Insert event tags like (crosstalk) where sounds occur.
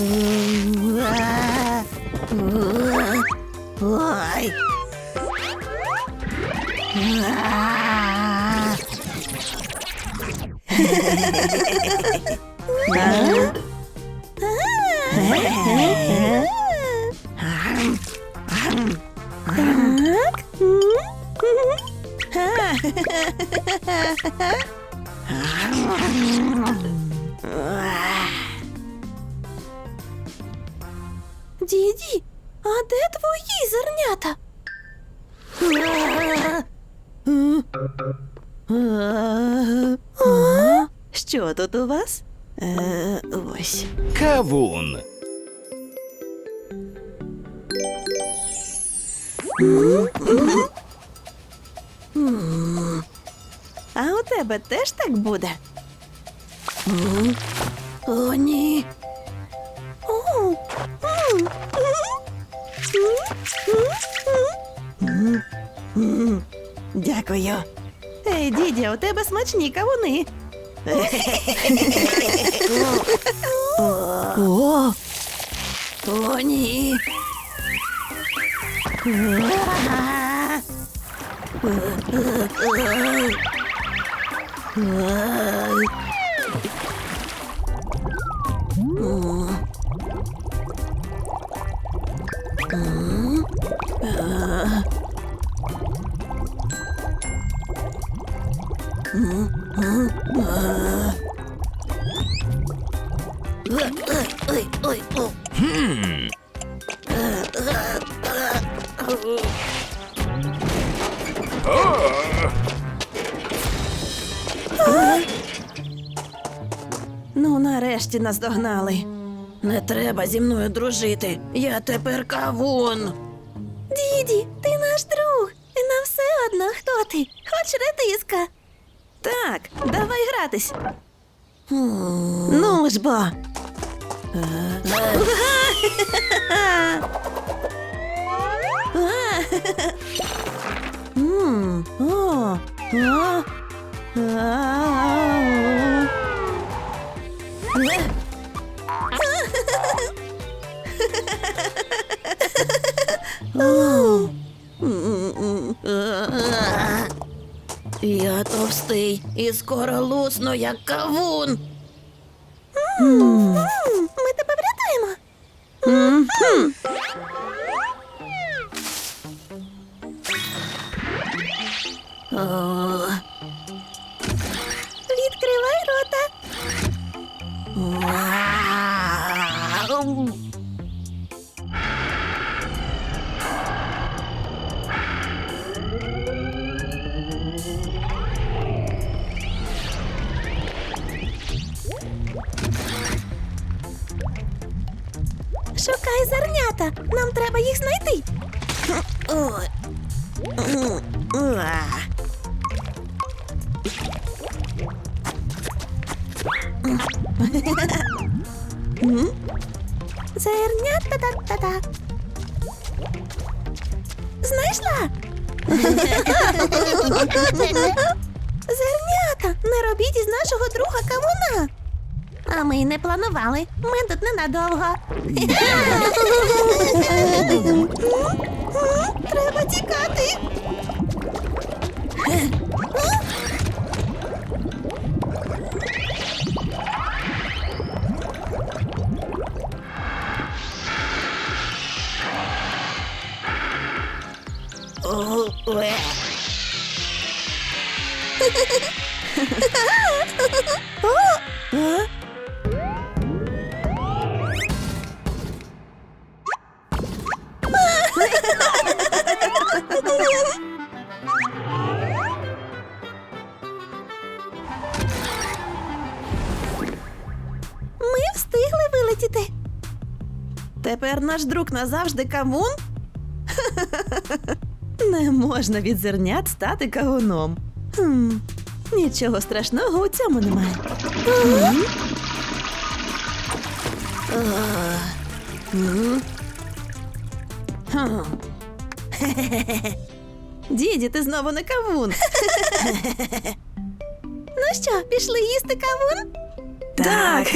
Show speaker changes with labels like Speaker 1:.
Speaker 1: Ой.
Speaker 2: Діді, а де твої зернята?
Speaker 1: А? Що тут у вас? Е, ось.
Speaker 3: Кавун.
Speaker 1: А у тебе теж так буде? О, ні. Дякую. Ей, дідя, у тебе смачні кавуни. О, о, ні. Ой, Ну, нарешті нас догнали. Не треба зі мною дружити. Я тепер кавун.
Speaker 2: Діді, ти наш друг, і нам все одно, хто ти. Хоч редиска.
Speaker 1: Так, давай гратись. Ну ж бо. М, Я товстий і скоро лусну, як кавун.
Speaker 2: Ми тебе врятуємо.
Speaker 1: О,
Speaker 2: Шукай зернята. Нам треба їх знайти. Зернята та та та Знайшла? Зернята, не робіть із нашого друга кавуна. А ми не планували. Ми тут ненадовго. Треба тікати.
Speaker 1: О, Тепер наш друг назавжди кавун? (laughs) Не можна від зернят стати кавуном. Хм, нічого страшного у цьому немає. (laughs) Діді, ти знову не кавун. (laughs)
Speaker 2: Ну що, пішли їсти кавун?
Speaker 1: Так.